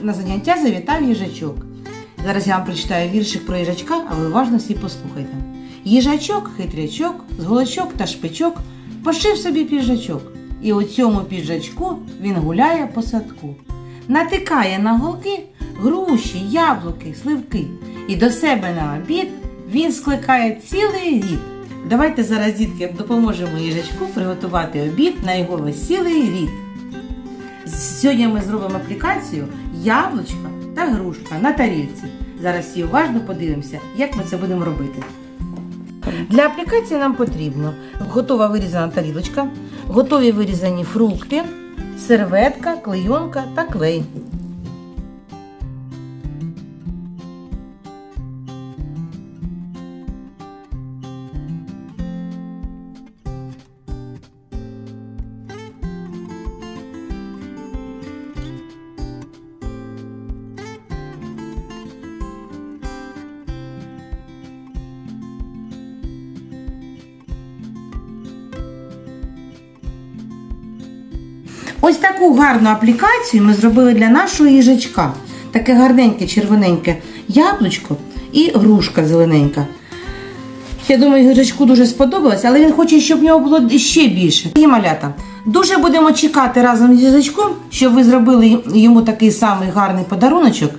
на заняття завітав їжачок. Зараз я вам прочитаю віршик про їжачка, а ви уважно всі послухайте. Їжачок, хитрячок, з голочок та шпичок пошив собі піджачок. І у цьому піджачку він гуляє по садку. Натикає на голки груші, яблуки, сливки. І до себе на обід він скликає цілий рід. Давайте зараз, дітки, допоможемо їжачку приготувати обід на його весілий рід. Сьогодні ми зробимо аплікацію яблучка та грушка на тарілці. Зараз всі уважно подивимося, як ми це будемо робити. Для аплікації нам потрібно готова вирізана тарілочка, готові вирізані фрукти, серветка, клейонка та клей. Ось таку гарну аплікацію ми зробили для нашого їжачка. Таке гарненьке, червоненьке яблучко і грушка зелененька. Я думаю, їжачку дуже сподобалось, але він хоче, щоб в нього було ще більше. І малята. Дуже будемо чекати разом з їжачком, щоб ви зробили йому такий самий гарний подаруночок.